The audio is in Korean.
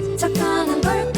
집착하는 걸까